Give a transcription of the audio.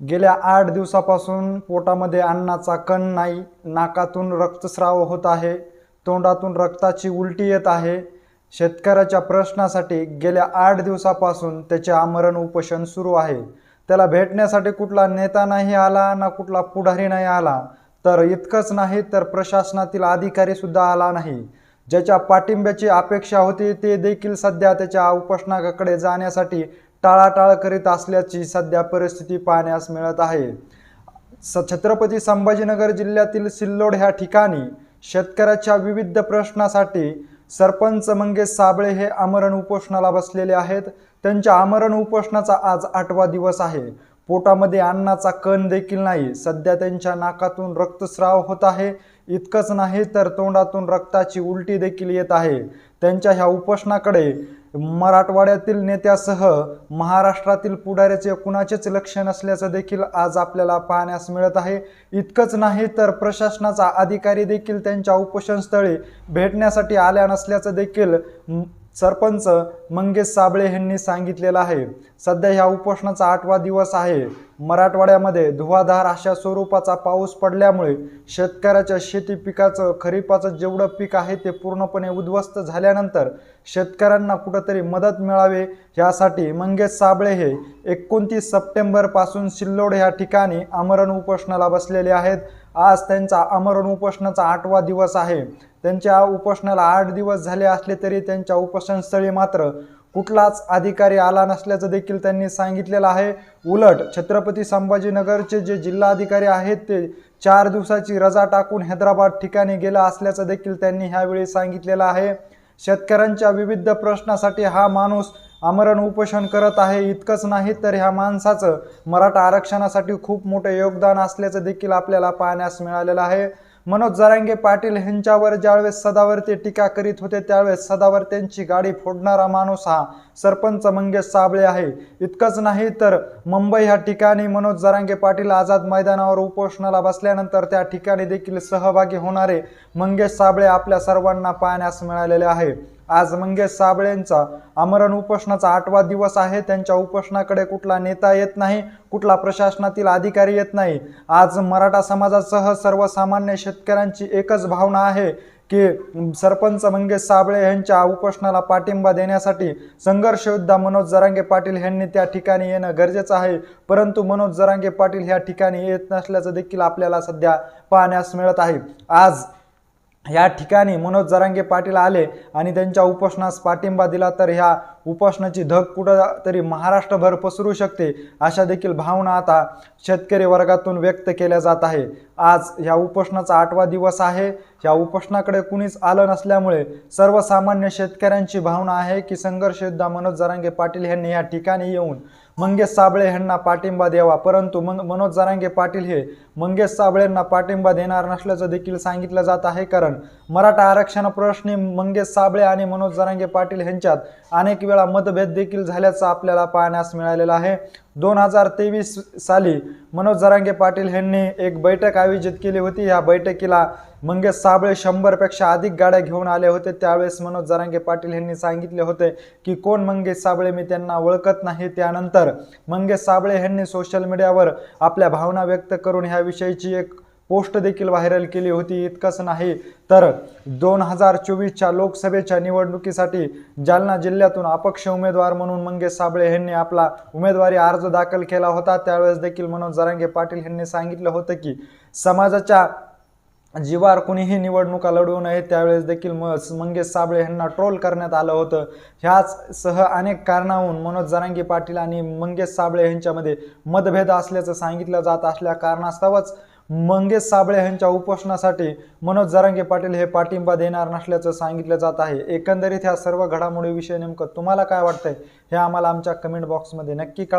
गेल्या आठ दिवसापासून पोटामध्ये अन्नाचा कण नाही नाकातून रक्तस्राव होत आहे तोंडातून रक्ताची उलटी येत आहे. शेतकऱ्याच्या प्रश्नासाठी गेल्या आठ दिवसापासून त्याचे आमरण उपोषण सुरू आहे. त्याला भेटण्यासाठी कुठला नेता नाही आला ना कुठला पुढारी नाही आला. तर इतकंच नाही तर प्रशासनातील अधिकारी सुद्धा आला नाही. ज्याच्या पाठिंब्याची अपेक्षा होती ते देखील सध्या त्याच्या उपोषणाकडे जाण्यासाठी टाळाटाळ करीत असल्याची सध्या परिस्थिती पाहण्यास मिळत आहे. स छत्रपती संभाजीनगर जिल्ह्यातील सिल्लोड ह्या ठिकाणी शेतकऱ्याच्या विविध प्रश्नासाठी सरपंच मंगेश साबळे हे आमरण उपोषणाला बसलेले आहेत. त्यांच्या आमरण उपोषणाचा आज आठवा दिवस आहे. पोटामध्ये अन्नाचा कण देखील नाही. सध्या त्यांच्या नाकातून रक्तस्राव होत आहे. इतकंच नाही तर तोंडातून रक्ताची उलटी देखील येत आहे. त्यांच्या ह्या उपोषणाकडे मराठवाड्यातील नेत्यासह महाराष्ट्रातील पुढाऱ्याचे कुणाचेच लक्ष नसल्याचं देखील आज आपल्याला पाहण्यास मिळत आहे. इतकंच नाही तर प्रशासनाचा अधिकारी देखील त्यांच्या उपोषणस्थळी भेटण्यासाठी आल्या नसल्याचं देखील सरपंच मंगेश साबळे यांनी सांगितलेलं आहे. सध्या ह्या उपोषणाचा आठवा दिवस आहे. मराठवाड्यामध्ये धुवाधार अशा स्वरूपाचा पाऊस पडल्यामुळे शेतकऱ्याच्या शेती पिकाचं खरीपाचं जेवढं पीक आहे ते पूर्णपणे उद्ध्वस्त झाल्यानंतर शेतकऱ्यांना कुठंतरी मदत मिळावे यासाठी मंगेश साबळे हे एकोणतीस सप्टेंबरपासून सिल्लोड ह्या ठिकाणी आमरण उपोषणाला बसलेले आहेत. आज त्यांचा आमरण उपोषणाचा आठवा दिवस आहे. त्यांच्या उपोषणाला आठ दिवस झाले असले तरी त्यांच्या उपोषणस्थळी मात्र कुठलाच अधिकारी आला नसल्याचं देखील त्यांनी सांगितलेलं आहे. उलट छत्रपती संभाजीनगरचे जे जिल्हाधिकारी आहेत ते चार दिवसाची रजा टाकून हैदराबाद ठिकाणी गेला असल्याचं देखील त्यांनी ह्यावेळी सांगितलेलं आहे. शेतकऱ्यांच्या विविध प्रश्नासाठी हा माणूस आमरण उपोषण करत आहे. इतकंच नाही तर ह्या माणसाचं मराठा आरक्षणासाठी खूप मोठं योगदान असल्याचं देखील आपल्याला पाहण्यास मिळालेलं आहे. मनोज जरांगे पाटील यांच्यावर ज्यावेळेस सदावर्ती टीका करीत होते त्यावेळेस सदावर त्यांची गाडी फोडणारा माणूस हा सरपंच मंगेश साबळे आहे. इतकंच नाही तर मुंबई ह्या ठिकाणी मनोज जरांगे पाटील आझाद मैदानावर उपोषणाला बसल्यानंतर त्या ठिकाणी देखील सहभागी होणारे मंगेश साबळे आपल्या सर्वांना पाहण्यास मिळालेले आहे. आज मंगेश साबळेंचा आमरण उपोषणाचा आठवा दिवस आहे. त्यांच्या उपोषणाकडे कुठला नेता येत नाही कुठला प्रशासनातील अधिकारी येत नाही. आज मराठा समाजासह सर्वसामान्य शेतकऱ्यांची एकच भावना आहे की सरपंच मंगेश साबळे यांच्या उपोषणाला पाठिंबा देण्यासाठी संघर्ष योद्धा मनोज जरांगे पाटील यांनी त्या ठिकाणी येणं गरजेचं आहे. परंतु मनोज जरांगे पाटील ह्या ठिकाणी येत नसल्याचं देखील आपल्याला सध्या पाहण्यास मिळत आहे. आज या ठिकाणी मनोज जरांगे पाटील आले आणि त्यांच्या उपोषणास पाठिंबा दिला तर ह्या उपोषणाची धग कुठं तरी महाराष्ट्रभर पसरू शकते अशा देखील भावना आता शेतकरी वर्गातून व्यक्त केल्या जात आहे. आज ह्या उपोषणाचा आठवा दिवस आहे. ह्या उपोषणाकडे कुणीच आलं नसल्यामुळे सर्वसामान्य शेतकऱ्यांची भावना आहे की संघर्ष योद्धा मनोज जरांगे पाटील यांनी या ठिकाणी येऊन मंगेश साबळे यांना पाठिंबा द्यावा. परंतु मग मनोज जरांगे पाटील हे मंगेश साबळेंना पाठिंबा देणार नसल्याचं देखील सांगितलं जात आहे. कारण मराठा आरक्षण प्रश्नी मंगेश साबळे आणि मनोज जरांगे पाटील यांच्यात अनेक वेळा मतभेद देखील झाल्याचं आपल्याला पाहण्यास मिळालेलं आहे. दोन हजार तेवीस साली मनोज जरांगे पाटील यांनी एक बैठक आयोजित केली होती. या बैठकीला मंगेश साबळे शंभरपेक्षा अधिक गाड्या घेऊन आले होते. त्यावेळेस मनोज जरांगे पाटील यांनी सांगितले होते की कोण मंगेश साबळे मी त्यांना ओळखत नाही. त्यानंतर मंगेश साबळे यांनी सोशल मीडियावर आपल्या भावना व्यक्त करून ह्याविषयीची एक पोस्ट देखील व्हायरल केली होती इतकंच नाही. तर दोन हजार चोवीसच्या लोकसभेच्या निवडणुकीसाठी जालना जिल्ह्यातून अपक्ष उमेदवार म्हणून मंगेश साबळे यांनी आपला उमेदवारी अर्ज दाखल केला होता. त्यावेळेस देखील मनोज जरांगे पाटील यांनी सांगितलं होतं की समाजाच्या जीवार कुणीही निवडणुका लढवू नये. त्यावेळेस देखील म मंगेश साबळे यांना ट्रोल करण्यात आलं होतं. ह्याच सह अनेक कारणाहून मनोज जरांगी पाटील आणि मंगेश साबळे यांच्यामध्ये मतभेद असल्याचं सांगितलं जात असल्या कारणास्तवच मंगेश साबळे यांच्या उपोषणासाठी मनोज जरांगे पाटील हे पाठिंबा देणार नसल्याचं सांगितलं जात आहे. एकंदरीत ह्या सर्व घडामोडीविषयी नेमकं तुम्हाला काय वाटतंय हे आम्हाला आमच्या कमेंट बॉक्समध्ये नक्की कळा